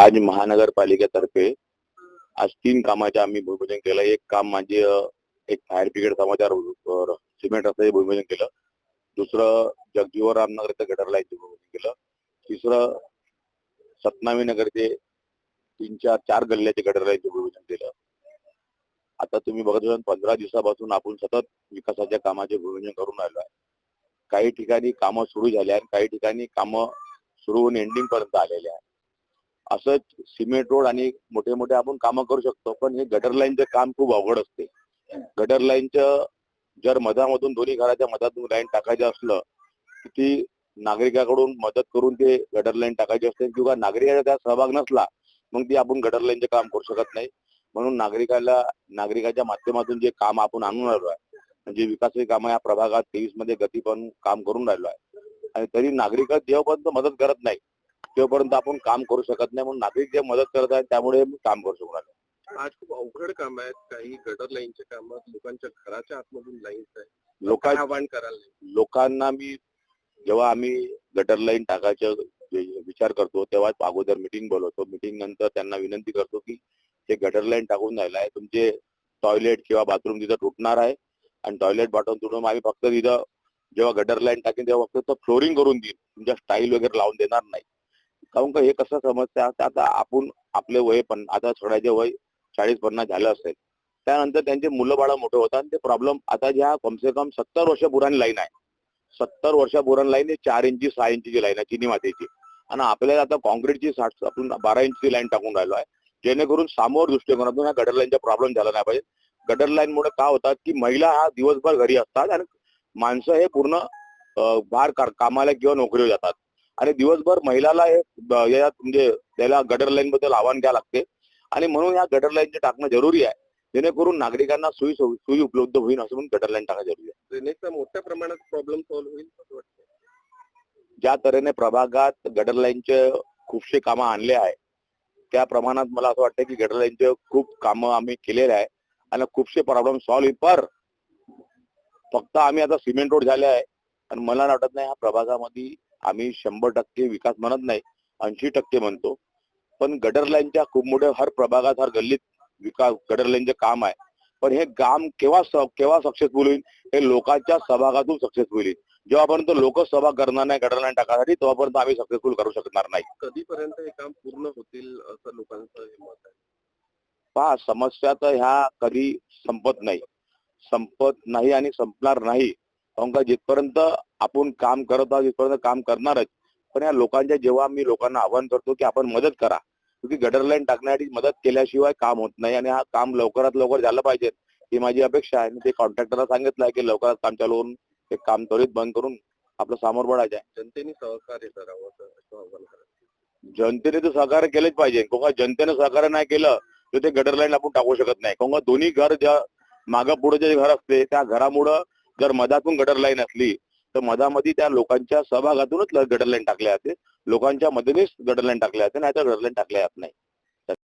आज महानगरपालिकेतर्फे आज तीन कामाचे आम्ही भूमिपूजन केलं. एक काम म्हणजे एक फायर ब्रिगेड समाचार सिमेंट रस्त्याचे भूमिपूजन केलं. दुसरं जगजीवन इथं गटर लाईनचं भूमिपूजन केलं. तिसरं सतनामी नगरचे तीन चार चार गल्ल्याचे गटर लाईनचे भूमिपूजन केलं. आता तुम्ही बघत असाल पंधरा दिवसापासून आपण सतत विकासाच्या कामाचे भूमिपूजन करून राहिलो आहे. काही ठिकाणी कामं सुरू झाली आणि काही ठिकाणी कामं सुरू होऊन एंडिंग पर्यंत आलेले आहे असंच सिमेंट रोड आणि मोठे मोठे आपण कामं करू शकतो पण हे गटर लाईनचं काम खूप अवघड असते. गटर लाईनचं जर मधामधून दोन्ही घराच्या मधातून लाईन टाकायचं असलं की ती नागरिकाकडून मदत करून ते गटर लाईन टाकायची असते किंवा नागरिकाचा त्यात सहभाग नसला मग ती आपण गटर लाईनचे काम करू शकत नाही. म्हणून नागरिकाला नागरिकाच्या माध्यमातून जे काम आपण आणून राहिलो आहे म्हणजे विकासाची काम या प्रभागात तेवीसमध्ये गती पण काम करून राहिलो आहे. आणि तरी नागरिक जेव्हापर्यंत मदत करत नाही तेव्हापर्यंत आपण काम करू शकत नाही म्हणून नागरिक जे मदत करत आहेत त्यामुळे मी काम करू शकू राहिलो आज खूप अवघड काम आहेत. काही गटर लाईनचे काम लोकांच्या घराच्या आतमधून लाईन्स आहे लोकां काय आव्हान कराल लोकांना मी जेव्हा आम्ही गटर लाईन टाकायचं विचार करतो तेव्हा अगोदर मिटिंग बोलवतो. मिटिंग नंतर त्यांना विनंती करतो की हे गटर लाईन टाकून राहिलं आहे. तुमचे टॉयलेट किंवा बाथरूम तिथं तुटणार आहे. आणि टॉयलेट बाथरूम तुटून आम्ही फक्त तिथं जेव्हा गटर लाईन टाकेन तेव्हा फक्त फ्लोरिंग करून देईल तुमच्या स्टाईल वगैरे लावून देणार नाही. काहून का हे कसं समजतं आता आता आपण आपले वय पण आता सोडायचे वय चाळीस पन्नास झालं असेल. त्यानंतर त्यांचे मुलं बाळ मोठे होतात आणि ते प्रॉब्लेम आता ज्या कमसे कम सत्तर वर्ष बुरान लाईन आहे. सत्तर वर्ष बुरान लाईन चार इंची सहा इंचीची लाईन आहे चिनी मातीची. आणि आपल्याला आता कॉन्क्रीटची साठ आपण बारा इंचची लाईन टाकून राहिलो आहे. जेणेकरून समोर दृष्टिकोनातून हा गटर लाईनचा प्रॉब्लेम झाला नाही पाहिजे. गटर लाईन मुळे काय होतात की महिला हा दिवसभर घरी असतात आणि माणसं हे पूर्ण भार बाहेर कामाला किंवा नोकरीवर जातात. आणि दिवसभर महिलाला हे म्हणजे त्याला गटर लाईन बद्दल आव्हान द्यावं लागते. आणि म्हणून या गटर लाईनचे टाकणं जरुरी आहे. जेणेकरून नागरिकांना सोयी सोयी उपलब्ध होईल असं म्हणून गटर लाईन टाकणं जरुरी आहे. ड्रेनेजचा मोठ्या प्रमाणात प्रॉब्लेम सॉल्व्ह होईल असं वाटतं ज्या तऱ्हेने प्रभागात गटर लाईनचे खूपशे कामं आणले आहे त्या प्रमाणात मला असं वाटतं की गटर लाईनचे खूप कामं आम्ही केलेले आहे आणि खूपशे प्रॉब्लेम सॉल्व्ह होईल. पर फक्त आम्ही आता सिमेंट रोड झाले आहे आणि मला वाटत नाही ह्या प्रभागामध्ये आम्ही शंभर टक्के विकास म्हणत नाही ऐंशी टक्के म्हणतो. पण गटर लाईनच्या खूप मोठ्या हर प्रभागात हर गल्लीत विकास गटर लाईनचे काम आहे. पण हे काम केव्हा केव्हा सक्सेसफुल होईल? हे लोकांच्या सहभागातून सक्सेसफुल होईल. जेव्हापर्यंत लोक सहभाग करणार नाही गटर लाईन टाकासाठी तेव्हापर्यंत आम्ही सक्सेसफुल करू शकणार नाही. कधीपर्यंत हे काम पूर्ण होतील असं लोकांचं हे मत आहे? पहा समस्या तर ह्या कधी संपत नाही. संपत नाही आणि संपणार नाही. काहून का जिथपर्यंत आपण काम करत आहोत तिथपर्यंत काम करणारच पण या लोकांच्या जेव्हा मी लोकांना आवाहन करतो की आपण मदत करा. गटर लाईन टाकण्यासाठी मदत केल्याशिवाय काम होत नाही आणि हा काम लवकरात लवकर झालं पाहिजे. ही माझी अपेक्षा आहे. आणि ते कॉन्ट्रॅक्टरला सांगितलं आहे की लवकरात काम चालू होऊन ते काम त्वरित बंद करून आपलं सामोर बढायचं आहे. जनतेने सहकार्य करावं जनतेने तर सहकार्य केलेच पाहिजे. किंवा जनतेने सहकार्य नाही केलं तर ते गटर लाईन आपण टाकू शकत नाही. किंवा दोन्ही घर ज्या मागं पुढे जे घर असते त्या घरामुळं जर मधातून गटर लाईन असली तर मधामध्ये त्या लोकांच्या सहभागातूनच गटर लाईन टाकल्या जाते. लोकांच्या मदतीनेच गटर लाईन टाकल्या जाते नाही तर गटर लाईन टाकल्या जात नाही.